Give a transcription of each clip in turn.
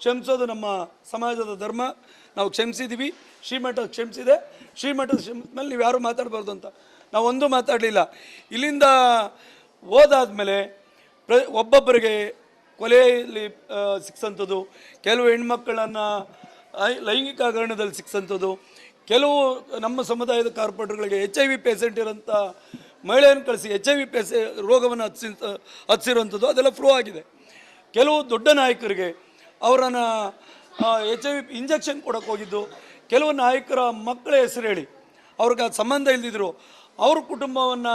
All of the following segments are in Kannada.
ಕ್ಷಮಿಸೋದು ನಮ್ಮ ಸಮಾಜದ ಧರ್ಮ. ನಾವು ಕ್ಷಮಿಸಿದ್ದೀವಿ ಶ್ರೀಮಠ ಕ್ಷಮಿಸಿದೆ. ಶ್ರೀಮಠದ ಕ್ಷಮಿಸಿದ್ಮೇಲೆ ನೀವು ಯಾರು ಮಾತಾಡಬಾರ್ದು ಅಂತ. ನಾವು ಒಂದೂ ಮಾತಾಡಲಿಲ್ಲ. ಇಲ್ಲಿಂದ ಹೋದಾದ್ಮೇಲೆ ಪ್ರ ಒಬ್ಬೊಬ್ಬರಿಗೆ ಕೊಲೆಯಲ್ಲಿ ಸಿಕ್ಸಂಥದ್ದು, ಕೆಲವು ಹೆಣ್ಮಕ್ಕಳನ್ನು ಲೈಂಗಿಕ ಹಗರಣದಲ್ಲಿ ಸಿಕ್ಸಂಥದ್ದು, ಕೆಲವು ನಮ್ಮ ಸಮುದಾಯದ ಕಾರ್ಪೊರೇಟರ್ಗಳಿಗೆ ಎಚ್ ಐ ವಿ ಪೇಷಂಟ್ ಇರೋಂಥ ಮಹಿಳೆಯನ್ನು ಕಳಿಸಿ ಎಚ್ ಐ ವಿ ಪೇಸೆ ರೋಗವನ್ನು ಹತ್ಸಿ ಹತ್ಸಿರುವಂಥದ್ದು ಅದೆಲ್ಲ ಫ್ಲೋ ಆಗಿದೆ. ಕೆಲವು ದೊಡ್ಡ ನಾಯಕರಿಗೆ ಅವರನ್ನು ಎಚ್ ಐ ವಿ ಇಂಜೆಕ್ಷನ್ ಕೊಡೋಕೆ ಹೋಗಿದ್ದು. ಕೆಲವು ನಾಯಕರ ಮಕ್ಕಳ ಹೆಸರು ಹೇಳಿ. ಅವ್ರಿಗೆ ಸಂಬಂಧ ಇಲ್ದಿದ್ರು. ಅವ್ರ ಕುಟುಂಬವನ್ನು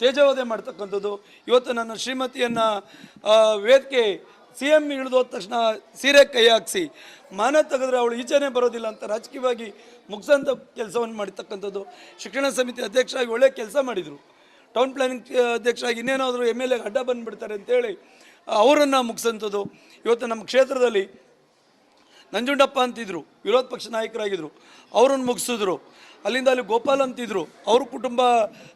ತೇಜವಧೆ ಮಾಡ್ತಕ್ಕಂಥದ್ದು. ಇವತ್ತು ನನ್ನ ಶ್ರೀಮತಿಯನ್ನು ವೇದಿಕೆ ಸಿ ಎಂ ಇಳಿದೋದ ತಕ್ಷಣ ಸೀರೆ ಕೈ ಹಾಕಿಸಿ. ಮಾನ ತೆಗೆದ್ರೆ ಅವಳು ಈಚೆನೇ ಬರೋದಿಲ್ಲ ಅಂತ ರಾಜಕೀಯವಾಗಿ ಮುಗಿಸೋಂಥ ಕೆಲಸವನ್ನು ಮಾಡಿರ್ತಕ್ಕಂಥದ್ದು. ಶಿಕ್ಷಣ ಸಮಿತಿ ಅಧ್ಯಕ್ಷರಾಗಿ ಒಳ್ಳೆಯ ಕೆಲಸ ಮಾಡಿದರು. ಟೌನ್ ಪ್ಲಾನಿಂಗ್ ಅಧ್ಯಕ್ಷರಾಗಿ ಇನ್ನೇನಾದರೂ ಎಂ ಎಲ್ ಎಗೆ ಅಡ್ಡ ಬಂದುಬಿಡ್ತಾರೆ ಅಂತೇಳಿ ಅವರನ್ನು ಮುಗಿಸೋಂಥದ್ದು ಇವತ್ತು ನಮ್ಮ ಕ್ಷೇತ್ರದಲ್ಲಿ ನಂಜುಂಡಪ್ಪ ಅಂತಿದ್ರು, ವಿರೋಧ ಪಕ್ಷ ನಾಯಕರಾಗಿದ್ದರು ಅವರನ್ನು ಮುಗಿಸಿದ್ರು. ಅಲ್ಲಿಂದ ಅಲ್ಲಿ ಗೋಪಾಲ್ ಅಂತಿದ್ರು, ಅವ್ರ ಕುಟುಂಬ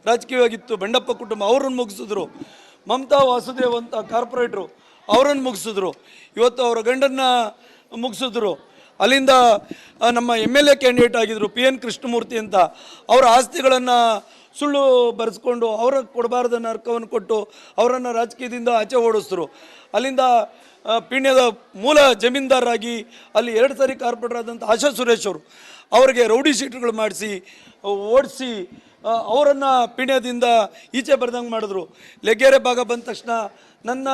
ರಾಜಕೀಯವಾಗಿತ್ತು ಬಂಡಪ್ಪ ಕುಟುಂಬ ಅವ್ರನ್ನ ಮುಗಿಸಿದ್ರು. ಮಮತಾ ವಾಸುದೇವ್ ಅಂತ ಕಾರ್ಪೊರೇಟ್ರು ಅವರನ್ನು ಮುಗಿಸಿದ್ರು. ಇವತ್ತು ಅವರ ಗಂಡನ್ನ ಮುಗಿಸಿದ್ರು. ಅಲ್ಲಿಂದ ನಮ್ಮ ಎಂ ಎಲ್ ಎ ಕ್ಯಾಂಡಿಡೇಟ್ ಆಗಿದ್ದರು ಪಿ ಎನ್ ಕೃಷ್ಣಮೂರ್ತಿ ಅಂತ, ಅವರ ಆಸ್ತಿಗಳನ್ನು ಸುಳ್ಳು ಬರೆಸ್ಕೊಂಡು ಅವ್ರ ಕೊಡಬಾರ್ದನ್ನ ಅರ್ಕವನ್ನು ಕೊಟ್ಟು ಅವರನ್ನು ರಾಜಕೀಯದಿಂದ ಆಚೆ ಓಡಿಸಿದ್ರು ಅಲ್ಲಿಂದ ಪೀಣ್ಯದ ಮೂಲ ಜಮೀನ್ದಾರರಾಗಿ ಅಲ್ಲಿ ಎರಡು ಸಾರಿ ಕಾರ್ಪೊರೇಟರ್ ಆಶಾ ಸುರೇಶ್ ಅವರು ಅವರಿಗೆ ರೌಡಿ ಶೀಟ್ಗಳು ಮಾಡಿಸಿ ಓಡಿಸಿ ಅವರನ್ನು ಪೀಣ್ಯದಿಂದ ಈಚೆ ಬರ್ದಂಗೆ ಮಾಡಿದ್ರು. ಲೆಗ್ಗೆರೆ ಭಾಗ ಬಂದ ತಕ್ಷಣ ನನ್ನ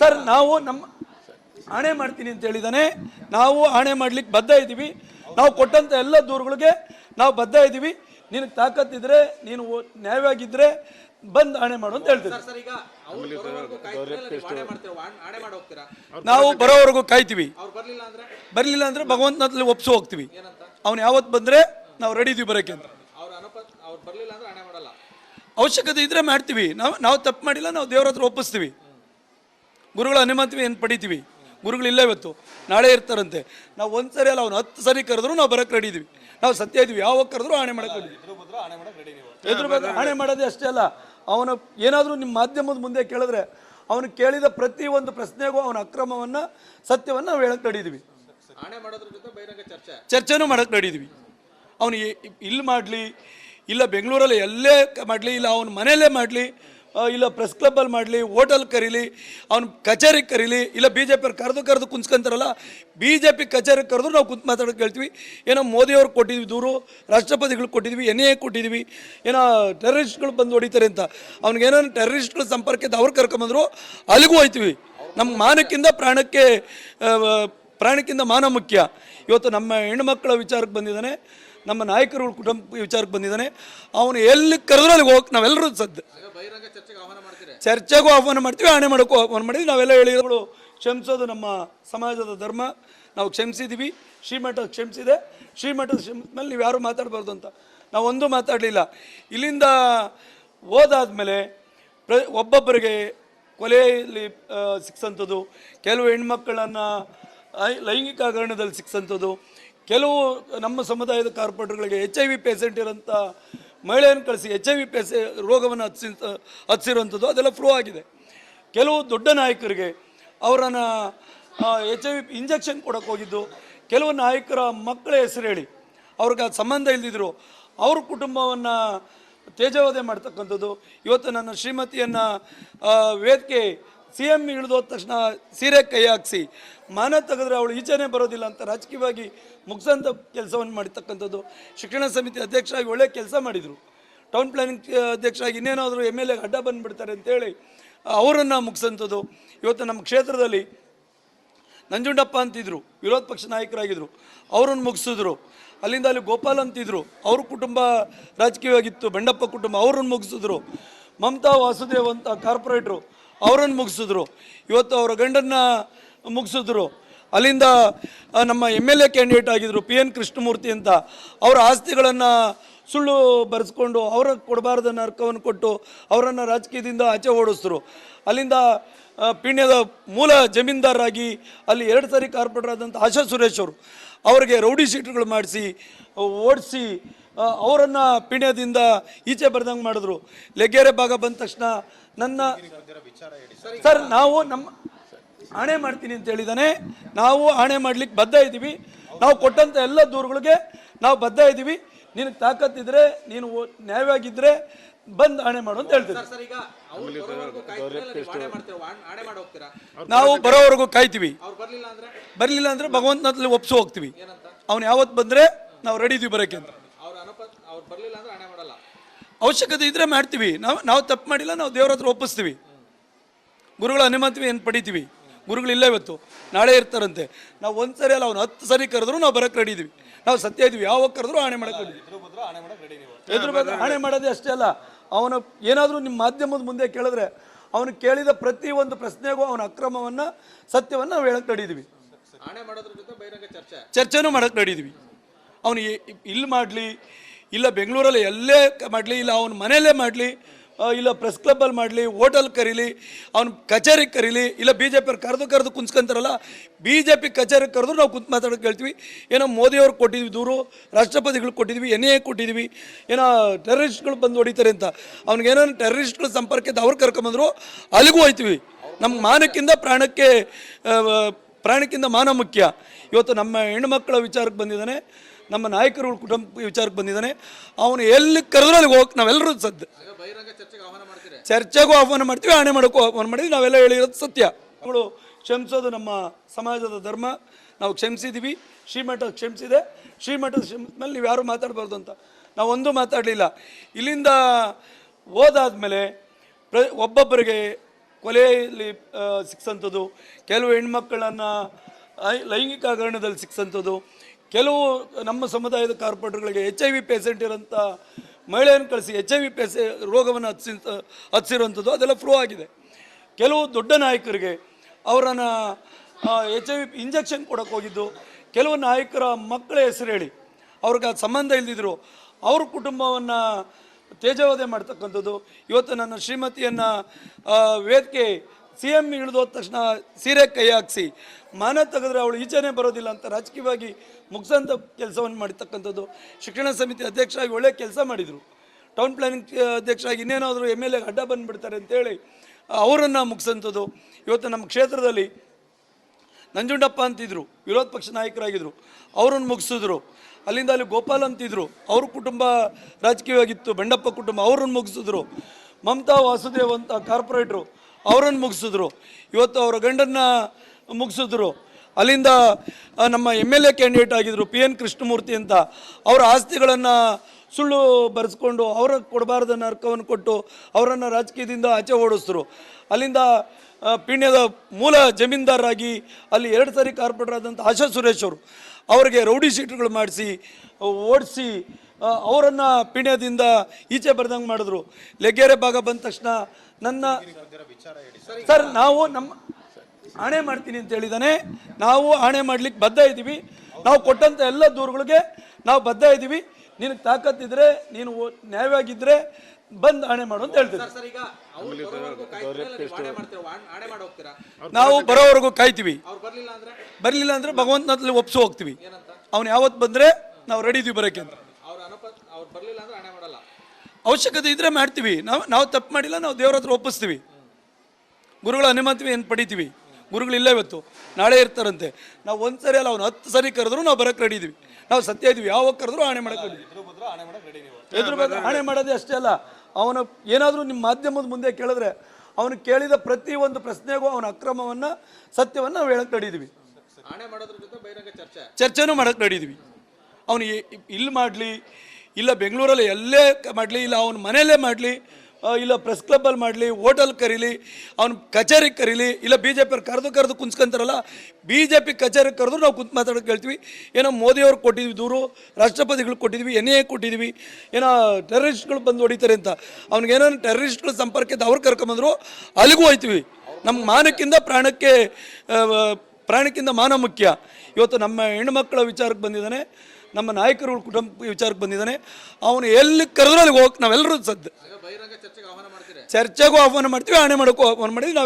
ಸರ್, ನಾವು ನಮ್ಮ ಆಣೆ ಮಾಡ್ತೀನಿ ಅಂತ ಹೇಳಿದಾನೆ. ನಾವು ಆಣೆ ಮಾಡ್ಲಿಕ್ಕೆ ಬದ್ಧ ಇದ್ದೀವಿ. ನಾವು ಕೊಟ್ಟಂಥ ಎಲ್ಲ ದೂರುಗಳಿಗೆ ನಾವು ಬದ್ಧ ಇದ್ದೀವಿ. ನಿನಗೆ ತಾಕತ್ತಿದ್ರೆ ನೀನು ನ್ಯಾಯವಾಗಿದ್ರೆ ನ್ಯಾಯವಾಗಿದ್ದರೆ ಬಂದು ಆಣೆ ಮಾಡು ಅಂತ ಹೇಳ್ತೀವಿ ಸರ್ ಈಗ ಅವ್ರು ಬರೋವರೆಗೂ ಕಾಯ್ತೀರಾ ಇಲ್ಲ ನೀವು ಬರೋವರೆಗೂ ಕಾಯ್ತೀವಿ. ಅವ್ರು ಬರ್ಲಿಲ್ಲ ಅಂದ್ರೆ? ಬರಲಿಲ್ಲ ಅಂದರೆ ಭಗವಂತನಲ್ಲಿ ಒಪ್ಸು ಹೋಗ್ತೀವಿ. ಅವನು ಯಾವತ್ತು ಬಂದರೆ ನಾವು ರೆಡಿ ಇದೀವಿ ಬರೋಕ್ಕೆ ಅಂತ. ಅವ್ರ ಅನುಪ ಅವ್ರು ಬರ್ಲಿಲ್ಲ ಅಂದ್ರೆ ಆಣೆ ಮಾಡಲ್ಲ. ಅವಶ್ಯಕತೆ ಇದ್ರೆ ಮಾಡ್ತೀವಿ. ನಾವು ನಾವು ತಪ್ಪು ಮಾಡಿಲ್ಲ ನಾವು ದೇವ್ರ ಹತ್ರ ಒಪ್ಪಿಸ್ತೀವಿ. ಗುರುಗಳ ಅನುಮತಿ ಏನು ಪಡಿತೀವಿ? ಗುರುಗಳು ಇಲ್ಲ ಇವತ್ತು. ನಾಳೆ ಇರ್ತಾರಂತೆ. ನಾವು ಒಂದು ಸರಿ ಅಲ್ಲ ಅವ್ನು ಹತ್ತು ಸರಿ ಕರೆದ್ರು ನಾವು ಬರಕ್ಕೆ ರೆಡಿ ಇದೀವಿ ನಾವು ಸತ್ಯ ಇದೀವಿ ಯಾವಾಗ ಕರೆದ್ರು ಆಣೆ ಮಾಡಕ್ಕೆ ಎದುರು ಬದ್ರ ಆಣೆ ಮಾಡೋದೇ ಅಷ್ಟೇ ಅಲ್ಲ. ಅವನ ಏನಾದರೂ ನಿಮ್ಮ ಮಾಧ್ಯಮದ ಮುಂದೆ ಕೇಳಿದ್ರೆ ಅವನು ಕೇಳಿದ ಪ್ರತಿ ಒಂದು ಪ್ರಶ್ನೆಗೂ ಅವನ ಅಕ್ರಮವನ್ನು ಸತ್ಯವನ್ನು ನಾವು ಹೇಳಕ್ಕೆ ನಡೀತೀವಿ ಚರ್ಚೆನೂ ಮಾಡಕ್ಕೆ ನಡೀತೀವಿ ಅವನು ಇಲ್ಲಿ ಮಾಡಲಿ ಇಲ್ಲ ಬೆಂಗಳೂರಲ್ಲಿ ಎಲ್ಲೇ ಮಾಡಲಿ ಇಲ್ಲ ಅವನ ಮನೆಯಲ್ಲೇ ಮಾಡಲಿ ಇಲ್ಲ ಪ್ರೆಸ್ ಕ್ಲಬ್ಬಲ್ಲಿ ಮಾಡಲಿ ಹೋಟೆಲ್ ಕರೀಲಿ, ಅವ್ನು ಕಚೇರಿಗೆ ಕರೀಲಿ, ಇಲ್ಲ ಬಿ ಜೆ ಪಿಯವ್ರು ಕರೆದು ಕರೆದು ಕುಂತ್ಕೊಂತಾರಲ್ಲ ಬಿ ಜೆ ಪಿ ಕಚೇರಿಗೆ ಕರೆದು ನಾವು ಕುಂತು ಮಾತಾಡೋಕೆ ಕೇಳ್ತೀವಿ. ಏನೋ ಮೋದಿಯವ್ರು ಕೊಟ್ಟಿದ್ವಿ ದೂರು, ರಾಷ್ಟ್ರಪತಿಗಳು ಕೊಟ್ಟಿದ್ವಿ, ಎನ್ ಎ ಕೊಟ್ಟಿದ್ವಿ, ಏನೋ ಟೆರರಿಸ್ಟ್ಗಳು ಬಂದು ಹೊಡಿತಾರೆ ಅಂತ. ಅವ್ನಿಗೇನೋ ಟೆರರಿಸ್ಟ್ಗಳ ಸಂಪರ್ಕ ಇದ್ದು ಅವ್ರು ಕರ್ಕೊಂಬಂದ್ರು ಅಲ್ಲಿಗೂ ಹೋಯ್ತೀವಿ. ನಮ್ಮ ಮಾನಕ್ಕಿಂತ ಪ್ರಾಣಕ್ಕೆ ಪ್ರಾಣಕ್ಕಿಂತ ಮಾನ ಮುಖ್ಯ. ಇವತ್ತು ನಮ್ಮ ಹೆಣ್ಣುಮಕ್ಕಳ ವಿಚಾರಕ್ಕೆ ಬಂದಿದ್ದಾನೆ, ನಮ್ಮ ನಾಯಕರುಗಳ ಕುಟುಂಬ ವಿಚಾರಕ್ಕೆ ಬಂದಿದ್ದಾನೆ. ಅವನು ಎಲ್ಲಿ ಕರೆದ್ರೂ ಅಲ್ಲಿಗೆ ಹೋಗಿ ನಾವೆಲ್ಲರೂ ಸದ್ದು ಚರ್ಚೆಗೆ ಆಹ್ವಾನ ಮಾಡ್ತೀವಿ, ಆಣೆ ಮಾಡೋಕ್ಕೂ ಆಹ್ವಾನ ಮಾಡಿದ್ವಿ. ನಾವೆಲ್ಲ ಹೇಳಿದ್ರು ಕ್ಷಮಿಸೋದು ನಮ್ಮ ಸಮಾಜದ ಧರ್ಮ. ನಾವು ಕ್ಷಮಿಸಿದ್ದೀವಿ ಶ್ರೀಮಠ ಕ್ಷಮಿಸಿದೆ. ಶ್ರೀಮಠದ ಕ್ಷಮಿಸಿದ್ಮೇಲೆ ನೀವು ಯಾರು ಮಾತಾಡಬಾರ್ದು ಅಂತ. ನಾವು ಒಂದೂ ಮಾತಾಡಲಿಲ್ಲ. ಇಲ್ಲಿಂದ ಹೋದಾದ್ಮೇಲೆ ಪ್ರ ಒಬ್ಬೊಬ್ಬರಿಗೆ ಕೊಲೆಯಲ್ಲಿ ಸಿಕ್ಸಂಥದ್ದು, ಕೆಲವು ಹೆಣ್ಮಕ್ಕಳನ್ನು ಲೈಂಗಿಕ ಹಗರಣದಲ್ಲಿ ಸಿಕ್ಸಂಥದ್ದು, ಕೆಲವು ನಮ್ಮ ಸಮುದಾಯದ ಕಾರ್ಪೊರೇಟರ್ಗಳಿಗೆ ಎಚ್ ಐ ವಿ ಪೇಷಂಟ್ ಇರೋಂಥ ಮಹಿಳೆಯನ್ನು ಕಳಿಸಿ ಎಚ್ ಐ ವಿ ಪೇಸ್ ರೋಗವನ್ನು ಹಚ್ಚಿ ಹಚ್ಚಿರುವಂಥದ್ದು ಅದೆಲ್ಲ ಪ್ರೂವ್ ಆಗಿದೆ. ಕೆಲವು ದೊಡ್ಡ ನಾಯಕರಿಗೆ ಅವರನ್ನು ಎಚ್ ಐ ವಿ ಇಂಜೆಕ್ಷನ್ ಕೊಡೋಕೆ ಹೋಗಿದ್ದು, ಕೆಲವು ನಾಯಕರ ಮಕ್ಕಳ ಹೆಸರು ಹೇಳಿ, ಅವ್ರಿಗೆ ಸಂಬಂಧ ಇಲ್ದಿದ್ರು, ಅವ್ರ ಕುಟುಂಬವನ್ನು ತೇಜವಧೆ ಮಾಡ್ತಕ್ಕಂಥದ್ದು. ಇವತ್ತು ನನ್ನ ಶ್ರೀಮತಿಯನ್ನು ವೇದಿಕೆ ಸಿ ಎಂ ಹೋದ ತಕ್ಷಣ ಸೀರೆ ಕೈ ಹಾಕಿಸಿ, ಮಾನ ತೆಗೆದ್ರೆ ಅವಳು ಈಚೆನೇ ಬರೋದಿಲ್ಲ ಅಂತ ರಾಜಕೀಯವಾಗಿ ಮುಗಿಸೋಂಥ ಕೆಲಸವನ್ನು ಮಾಡಿರ್ತಕ್ಕಂಥದ್ದು. ಶಿಕ್ಷಣ ಸಮಿತಿ ಅಧ್ಯಕ್ಷರಾಗಿ ಒಳ್ಳೆ ಕೆಲಸ ಮಾಡಿದರು. ಟೌನ್ ಪ್ಲಾನಿಂಗ್ ಅಧ್ಯಕ್ಷರಾಗಿ ಇನ್ನೇನಾದರೂ ಎಂ ಎಲ್ ಎ ಅಡ್ಡ ಬಂದುಬಿಡ್ತಾರೆ ಅಂತೇಳಿ ಅವರನ್ನು ಮುಗಿಸೋಂಥದ್ದು. ಇವತ್ತು ನಮ್ಮ ಕ್ಷೇತ್ರದಲ್ಲಿ ನಂಜುಂಡಪ್ಪ ಅಂತಿದ್ರು, ವಿರೋಧ ಪಕ್ಷ ನಾಯಕರಾಗಿದ್ದರು ಅವರನ್ನು ಮುಗಿಸಿದ್ರು. ಅಲ್ಲಿಂದ ಅಲ್ಲಿ ಗೋಪಾಲ್ ಅಂತಿದ್ರು. ಅವ್ರ ಕುಟುಂಬ ರಾಜಕೀಯವಾಗಿತ್ತು, ಬಂಡಪ್ಪ ಕುಟುಂಬ ಅವ್ರನ್ನ ಮುಗಿಸಿದ್ರು. ಮಮತಾ ವಾಸುದೇವ್ ಅಂತ ಕಾರ್ಪೊರೇಟ್ರು ಅವರನ್ನು ಮುಗಿಸಿದ್ರು. ಇವತ್ತು ಅವರ ಗಂಡನ್ನು ಮುಗಿಸಿದ್ರು. ಅಲ್ಲಿಂದ ನಮ್ಮ ಎಂ ಎಲ್ ಎ ಕ್ಯಾಂಡಿಡೇಟ್ ಆಗಿದ್ದರು ಪಿ ಎನ್ ಕೃಷ್ಣಮೂರ್ತಿ ಅಂತ. ಅವರ ಆಸ್ತಿಗಳನ್ನು ಸುಳ್ಳು ಬರೆಸ್ಕೊಂಡು, ಅವ್ರ ಕೊಡಬಾರ್ದ ನರ್ಕವನ್ನು ಕೊಟ್ಟು, ಅವರನ್ನು ರಾಜಕೀಯದಿಂದ ಆಚೆ ಓಡಿಸಿದ್ರು ಅಲ್ಲಿಂದ ಪೀಣ್ಯದ ಮೂಲ ಜಮೀನ್ದಾರರಾಗಿ ಅಲ್ಲಿ ಎರಡು ಸಾರಿ ಕಾರ್ಪೊರೇಟರ್ ಆದಂಥ ಆಶಾ ಸುರೇಶ್ ಅವರು, ಅವರಿಗೆ ರೌಡಿ ಶೀಟ್ಗಳು ಮಾಡಿಸಿ, ಓಡಿಸಿ ಅವರನ್ನು ಪಿಣ್ಯದಿಂದ ಈಚೆ ಬರ್ದಂಗೆ ಮಾಡಿದ್ರು. ಲೆಗ್ಗೆರೆ ಭಾಗ ಬಂದ ತಕ್ಷಣ ನನ್ನ ಸರ್ ನಾವು ನಮ್ಮ ಆಣೆ ಮಾಡ್ತೀನಿ ಅಂತ ಹೇಳಿದಾನೆ. ನಾವು ಆಣೆ ಮಾಡ್ಲಿಕ್ಕೆ ಬದ್ಧ ಇದ್ದೀವಿ ನಾವು ಕೊಟ್ಟಂತ ಎಲ್ಲ ದೂರುಗಳಿಗೆ ನಾವು ಬದ್ಧ ಇದ್ದೀವಿ ನಿನಗೆ ತಾಕತ್ತಿದ್ರೆ ನೀನು ನ್ಯಾಯವಾಗಿದ್ದರೆ ನ್ಯಾಯವಾಗಿದ್ರೆ ಬಂದ್ ಆಣೆ ಮಾಡು ಅಂತ ಹೇಳ್ತೀವಿ ಸರ್ ಈಗ ಅವ್ರು ಬರೋವರೆಗೂ ಕಾಯ್ತೀರಾ ಇಲ್ಲ ಆಣೆ ಮಾಡ್ತೀರಾ ಆಣೆ ಮಾಡಿ ಹೋಗ್ತೀರಾ? ನಾವು ಬರೋವರೆಗೂ ಕಾಯ್ತೀವಿ. ಅವ್ರು ಬರ್ಲಿಲ್ಲ ಅಂದ್ರೆ? ಬರಲಿಲ್ಲ ಅಂದ್ರೆ ಭಗವಂತನಲ್ಲಿ ಒಪ್ಸು ಹೋಗ್ತೀವಿ. ಅವನು ಅವ್ನು ಯಾವತ್ತು ಬಂದ್ರೆ ನಾವು ರೆಡಿ ಇದೀವಿ ಬರೋಕ್ಕೆ ಅಂತ. ಅವ್ರ ಬರ್ಲಿಲ್ಲ ಅಂದ್ರೆ ಆಣೆ ಮಾಡಲ್ಲ. ಅವಶ್ಯಕತೆ ಇದ್ರೆ ಮಾಡ್ತೀವಿ. ನಾವು ನಾವು ತಪ್ಪು ಮಾಡಿಲ್ಲ ನಾವು ದೇವ್ರ ಹತ್ರ ಒಪ್ಪಿಸ್ತೀವಿ. ಗುರುಗಳ ಅನುಮತಿ ಏನು ಪಡಿತೀವಿ? ಗುರುಗಳಿಲ್ಲ ಇವತ್ತು. ನಾಳೆ ಇರ್ತಾರಂತೆ. ನಾವು ಒಂದು ಸರಿ ಅಲ್ಲ ಅವ್ನು ಹತ್ತು ಸರಿ ಕರೆದ್ರು ನಾವು ಬರಕ್ಕೆ ರೆಡಿ ಇದೀವಿ. ನಾವು ಸತ್ಯ ಇದೀವಿ. ಯಾವಾಗ ಕರೆದ್ರು ಆಣೆ ಮಾಡಕ್ಕೆ ರೆಡಿ. ಎದುರು ಬಂದು ಆಣೆ ಮಾಡೋದೇ ಅಷ್ಟೇ ಅಲ್ಲ. ಅವನು ಏನಾದರೂ ನಿಮ್ಮ ಮಾಧ್ಯಮದ ಮುಂದೆ ಕೇಳಿದ್ರೆ ಅವನು ಕೇಳಿದ ಪ್ರತಿ ಒಂದು ಪ್ರಶ್ನೆಗೂ ಅವನ ಅಕ್ರಮವನ್ನು ಸತ್ಯವನ್ನು ನಾವು ಹೇಳಕ್ಕೆ ಚರ್ಚೆ. ಚರ್ಚೆನೂ ಮಾಡಕ್ಕೆ ರೆಡಿ ಇದೀವಿ. ಅವನು ಇಲ್ಲಿ ಮಾಡಲಿ ಇಲ್ಲ ಬೆಂಗಳೂರಲ್ಲಿ ಎಲ್ಲೇ ಮಾಡಲಿ, ಇಲ್ಲ ಅವನ ಮನೆಯಲ್ಲೇ ಮಾಡಲಿ ಇಲ್ಲ ಪ್ರೆಸ್ ಕ್ಲಬ್ಬಲ್ಲಿ ಮಾಡಲಿ, ಹೋಟೆಲ್ ಕರೀಲಿ, ಅವ್ನು ಕಚೇರಿಗೆ ಕರೀಲಿ, ಇಲ್ಲ ಬಿ ಜೆ ಪಿಯವ್ರು ಕರೆದು ಕರೆದು ಕುಂಚ್ಕೊಂತಾರಲ್ಲ ಬಿ ಜೆ ಪಿ ಕಚೇರಿಗೆ ಕರೆದು ನಾವು ಕುಂತು ಮಾತಾಡೋಕೆ ಹೇಳ್ತೀವಿ ಏನೋ ಮೋದಿಯವ್ರು ಕೊಟ್ಟಿದ್ವಿ ದೂರು, ರಾಷ್ಟ್ರಪತಿಗಳು ಕೊಟ್ಟಿದ್ವಿ ಎನ್ ಎ ಕೊಟ್ಟಿದ್ವಿ, ಏನೋ ಟೆರರಿಸ್ಟ್ಗಳು ಬಂದು ಹೊಡಿತಾರೆ ಅಂತ. ಅವ್ನಿಗೆ ಏನೋ ಟೆರರಿಸ್ಟ್ಗಳ ಸಂಪರ್ಕದ ಅವ್ರು ಕರ್ಕೊಂಬಂದ್ರು, ಅಲ್ಲಿಗೂ ಹೋಯ್ತೀವಿ. ನಮ್ಮ ಮಾನಕ್ಕಿಂತ ಪ್ರಾಣಕ್ಕೆ ಪ್ರಾಣಕ್ಕಿಂತ ಮಾನ ಮುಖ್ಯ. ಇವತ್ತು ನಮ್ಮ ಹೆಣ್ಣುಮಕ್ಕಳ ವಿಚಾರಕ್ಕೆ ಬಂದಿದ್ದಾನೆ ನಮ್ಮ ನಾಯಕರುಗಳ ಕುಟುಂಬ ವಿಚಾರಕ್ಕೆ ಬಂದಿದ್ದಾನೆ. ಅವನು ಎಲ್ಲಿ ಕರೆದ್ರೂ ಅಲ್ಲಿಗೆ ಹೋಗಿ ನಾವೆಲ್ಲರೂ ಸದ್ದು ಚರ್ಚೆಗೆ ಆಹ್ವಾನ ಮಾಡ್ತೀವಿ ಆಣೆ ಮಾಡೋಕ್ಕೂ ಆಹ್ವಾನ ಮಾಡಿದ್ವಿ. ನಾವೆಲ್ಲ ಹೇಳಿರೋದು ಸತ್ಯ. ಅವಳು ಕ್ಷಮಿಸೋದು ನಮ್ಮ ಸಮಾಜದ ಧರ್ಮ. ನಾವು ಕ್ಷಮಿಸಿದ್ದೀವಿ ಶ್ರೀಮಠ ಕ್ಷಮಿಸಿದೆ. ಶ್ರೀಮಠದ ಕ್ಷಮಿಸಿದ್ಮೇಲೆ ನೀವು ಯಾರು ಮಾತಾಡಬಾರ್ದು ಅಂತ. ನಾವು ಒಂದೂ ಮಾತಾಡಲಿಲ್ಲ. ಇಲ್ಲಿಂದ ಹೋದಾದ್ಮೇಲೆ ಪ್ರ ಒಬ್ಬೊಬ್ಬರಿಗೆ ಕೊಲೆಯಲ್ಲಿ ಸಿಕ್ಸಂಥದ್ದು. ಕೆಲವು ಹೆಣ್ಮಕ್ಕಳನ್ನು ಲೈಂಗಿಕ ಹಗರಣದಲ್ಲಿ ಸಿಕ್ಸಂಥದ್ದು. ಕೆಲವು ನಮ್ಮ ಸಮುದಾಯದ ಕಾರ್ಪೊರೇಟರ್ಗಳಿಗೆ ಎಚ್ ಐ ವಿ ಪೇಷೆಂಟ್ ಇರೋಂಥ ಮಹಿಳೆಯನ್ನು ಕಳಿಸಿ ಎಚ್ ಐ ವಿ ಪೇಸೆ ರೋಗವನ್ನು ಹತ್ಸಿ ಹತ್ಸಿರುವಂಥದ್ದು ಅದೆಲ್ಲ ಪ್ರೂವ್ ಆಗಿದೆ. ಕೆಲವು ದೊಡ್ಡ ನಾಯಕರಿಗೆ ಅವರನ್ನು ಎಚ್ ಐ ವಿ ಇಂಜೆಕ್ಷನ್ ಕೊಡೋಕೆ ಹೋಗಿದ್ದು, ಕೆಲವು ನಾಯಕರ ಮಕ್ಕಳ ಹೆಸರು ಹೇಳಿ, ಅವ್ರಿಗೆ ಸಂಬಂಧ ಇಲ್ದಿದ್ರು, ಅವ್ರ ಕುಟುಂಬವನ್ನು ತೇಜವಧೆ ಮಾಡ್ತಕ್ಕಂಥದ್ದು. ಇವತ್ತು ನನ್ನ ಶ್ರೀಮತಿಯನ್ನು ವೇದಿಕೆ ಸಿ ಎಂ ಇಳಿದೋದ ತಕ್ಷಣ ಸೀರೆ ಕೈ ಹಾಕಿಸಿ ಮಾನ ತೆಗೆದ್ರೆ ಅವಳು ಈಚೆನೆ ಬರೋದಿಲ್ಲ ಅಂತ ರಾಜಕೀಯವಾಗಿ ಮುಗಿಸೋಂಥ ಕೆಲಸವನ್ನು ಮಾಡಿರ್ತಕ್ಕಂಥದ್ದು. ಶಿಕ್ಷಣ ಸಮಿತಿ ಅಧ್ಯಕ್ಷರಾಗಿ ಒಳ್ಳೆ ಕೆಲಸ ಮಾಡಿದರು. ಟೌನ್ ಪ್ಲಾನಿಂಗ್ ಅಧ್ಯಕ್ಷರಾಗಿ ಇನ್ನೇನಾದರೂ ಎಂ ಎಲ್ ಎಗೆ ಅಡ್ಡ ಬಂದುಬಿಡ್ತಾರೆ ಅಂತೇಳಿ ಅವರನ್ನು ಮುಗಿಸೋಂಥದ್ದು. ಇವತ್ತು ನಮ್ಮ ಕ್ಷೇತ್ರದಲ್ಲಿ ನಂಜುಂಡಪ್ಪ ಅಂತಿದ್ರು, ವಿರೋಧ ಪಕ್ಷ ನಾಯಕರಾಗಿದ್ದರು ಅವರನ್ನು ಮುಗಿಸಿದ್ರು. ಅಲ್ಲಿಂದ ಅಲ್ಲಿ ಗೋಪಾಲ್ ಅಂತಿದ್ರು. ಅವ್ರ ಕುಟುಂಬ ರಾಜಕೀಯವಾಗಿತ್ತು, ಬಂಡಪ್ಪ ಕುಟುಂಬ, ಅವ್ರನ್ನ ಮುಗಿಸಿದ್ರು. ಮಮತಾ ವಾಸುದೇವ್ ಅಂತ ಕಾರ್ಪೊರೇಟ್ರು ಅವರನ್ನು ಮುಗಿಸಿದ್ರು. ಇವತ್ತು ಅವರ ಗಂಡನ್ನ ಮುಗಿಸಿದ್ರು. ಅಲ್ಲಿಂದ ನಮ್ಮ ಎಂ ಎಲ್ ಎ ಕ್ಯಾಂಡಿಡೇಟ್ ಆಗಿದ್ದರು ಪಿ ಎನ್ ಕೃಷ್ಣಮೂರ್ತಿ ಅಂತ. ಅವರ ಆಸ್ತಿಗಳನ್ನು ಸುಳ್ಳು ಬರೆಸ್ಕೊಂಡು, ಅವರ ಕೊಡಬಾರ್ದನ್ನ ಅರ್ಕವನ್ನು ಕೊಟ್ಟು, ಅವರನ್ನು ರಾಜಕೀಯದಿಂದ ಆಚೆ ಓಡಿಸಿದ್ರು ಅಲ್ಲಿಂದ ಪಿಣ್ಯದ ಮೂಲ ಜಮೀನ್ದಾರರಾಗಿ ಅಲ್ಲಿ ಎರಡು ಸಾರಿ ಕಾರ್ಪೊರೇಟರ್ ಆದಂಥ ಆಶಾ ಸುರೇಶ್ ಅವರು ಅವರಿಗೆ ರೌಡಿ ಶೀಟ್ಗಳು ಮಾಡಿಸಿ, ಓಡಿಸಿ ಅವರನ್ನು ಪೀಣ್ಯದಿಂದ ಈಚೆ ಬರೆದಂಗೆ ಮಾಡಿದ್ರು. ಲೆಗ್ಗೆರೆ ಭಾಗ ಬಂದ ತಕ್ಷಣ ನನ್ನ ಸರ್ ನಾವು ನಮ್ಮ ಆಣೆ ಮಾಡ್ತೀನಿ ಅಂತ ಹೇಳಿದಾನೆ. ನಾವು ಆಣೆ ಮಾಡ್ಲಿಕ್ಕೆ ಬದ್ಧ ಇದ್ದೀವಿ. ನಾವು ಕೊಟ್ಟಂತ ಎಲ್ಲ ದೂರುಗಳಿಗೆ ನಾವು ಬದ್ಧ ಇದ್ದೀವಿ. ನಿನಗೆ ತಾಕತ್ತಿದ್ರೆ ನೀನು ನ್ಯಾಯವಾಗಿದ್ರೆ ಬಂದ್ ಆಣೆ ಮಾಡು ಅಂತ ಹೇಳ್ತೀವಿ ಸರ್ ಈಗ ಅವ್ರು ಬರೋವರೆಗೂ ಕಾಯ್ತೀರಾ ಇಲ್ಲ ಆಣೆ ಮಾಡ್ತೀರಾ ವಾಣ್- ಆಣೆ ಮಾಡಿ ಹೋಗ್ತೀರಾ? ನಾವು ಬರೋವರೆಗೂ ಕಾಯ್ತೀವಿ. ಅವ್ರು ಬರ್ಲಿಲ್ಲ ಅಂದ್ರೆ? ಬರಲಿಲ್ಲ ಅಂದ್ರೆ ಭಗವಂತನಲ್ಲಿ ಒಪ್ಸು ಹೋಗ್ತೀವಿ. ಅವ್ನು ಯಾವತ್ತು ಬಂದ್ರೆ ನಾವು ರೆಡಿ ಇದೀವಿ ಬರೋಕ್ಕೆ ಅವಶ್ಯಕತೆ ಇದ್ರೆ ಮಾಡ್ತೀವಿ. ನಾವು ನಾವು ತಪ್ಪು ಮಾಡಿಲ್ಲ ನಾವು ದೇವ್ರ ಹತ್ರ ಒಪ್ಪಿಸ್ತೀವಿ. ಗುರುಗಳ ಅನುಮತಿ ಏನು ಪಡಿತೀವಿ? ಗುರುಗಳು ಇಲ್ಲ ಇವತ್ತು. ನಾಳೆ ಇರ್ತಾರಂತೆ. ನಾವು ಒಂದು ಸರಿ ಅಲ್ಲ ಅವ್ನು ಹತ್ತು ಸರಿ ಕರೆದ್ರು ನಾವು ಬರಕ್ಕೆ ರೆಡಿ ಇದೀವಿ. ನಾವು ಸತ್ಯ ಇದೀವಿ. ಯಾವಾಗ ಕರೆದ್ರು ಆಣೆ ಮಾಡಕ್ಕೆ ರೆಡಿ ಇದೀವಿ. ಎದುರು ಬಂದ್ರೆ ಆಣೆ ಮಾಡೋದೇ ಅಷ್ಟೇ ಅಲ್ಲ. ಅವನ ಏನಾದರೂ ನಿಮ್ಮ ಮಾಧ್ಯಮದ ಮುಂದೆ ಕೇಳಿದ್ರೆ ಅವನು ಕೇಳಿದ ಪ್ರತಿ ಒಂದು ಪ್ರಶ್ನೆಗೂ ಅವನ ಅಕ್ರಮವನ್ನು ಸತ್ಯವನ್ನು ನಾವು ಹೇಳಕ್ಕೆ ಚರ್ಚೆ. ಚರ್ಚೆನೂ ಮಾಡಕ್ಕೆ ರೆಡಿ ಇದೀವಿ. ಅವನು ಇಲ್ಲಿ ಮಾಡಲಿ ಇಲ್ಲ ಬೆಂಗಳೂರಲ್ಲಿ ಎಲ್ಲೇ ಮಾಡಲಿ, ಇಲ್ಲ ಅವನ ಮನೆಯಲ್ಲೇ ಮಾಡಲಿ ಇಲ್ಲ ಪ್ರೆಸ್ ಕ್ಲಬ್ಬಲ್ಲಿ ಮಾಡಲಿ ಹೋಟೆಲ್ ಕರೀಲಿ, ಅವ್ನ ಕಚೇರಿಗೆ ಕರೀಲಿ, ಇಲ್ಲ ಬಿ ಜೆ ಪಿಯವ್ರು ಕರೆದು ಕರೆದು ಕುಂಚ್ಕೊಂತಾರಲ್ಲ ಬಿ ಜೆ ಪಿ ಕಚೇರಿಗೆ ಕರೆದು ನಾವು ಕುಂತು ಮಾತಾಡೋಕೆ ಕೇಳ್ತೀವಿ ಏನೋ ಮೋದಿಯವ್ರು ಕೊಟ್ಟಿದ್ವಿ ದೂರು, ರಾಷ್ಟ್ರಪತಿಗಳು ಕೊಟ್ಟಿದ್ವಿ, ಎನ್ ಎ ಕೊಟ್ಟಿದ್ವಿ, ಏನೋ ಟೆರರಿಸ್ಟ್ಗಳು ಬಂದು ಹೊಡಿತಾರೆ ಅಂತ. ಅವ್ನಿಗೇನೋ ಟೆರರಿಸ್ಟ್ಗಳ ಸಂಪರ್ಕದ ಅವ್ರು ಕರ್ಕೊಂಬಂದ್ರು, ಅಲ್ಲಿಗೂ ಹೋಯ್ತೀವಿ. ನಮ್ಮ ಮಾನಕ್ಕಿಂತ ಪ್ರಾಣಕ್ಕೆ ಪ್ರಾಣಕ್ಕಿಂತ ಮಾನ ಮುಖ್ಯ. ಇವತ್ತು ನಮ್ಮ ಹೆಣ್ಣುಮಕ್ಕಳ ವಿಚಾರಕ್ಕೆ ಬಂದಿದ್ದಾನೆ. ನಮ್ಮ ನಾಯಕರುಗಳ ಕುಟುಂಬ ವಿಚಾರಕ್ಕೆ ಬಂದಿದ್ದಾನೆ. ಅವನು ಎಲ್ಲಿ ಕರೆದ್ರೂ ಅಲ್ಲಿಗೆ ಹೋಗಿ ನಾವೆಲ್ಲರೂ ಸದ್ದು. ಚರ್ಚೆಗೆ ಆಹ್ವಾನ ಮಾಡ್ತೀರಿ? ಚರ್ಚೆಗೂ ಆಹ್ವಾನ ಮಾಡ್ತೀವಿ ಆಣೆ ಮಾಡೋಕ್ಕೂ ಆಹ್ವಾನ ಮಾಡಿದ್ವಿ ನಾವು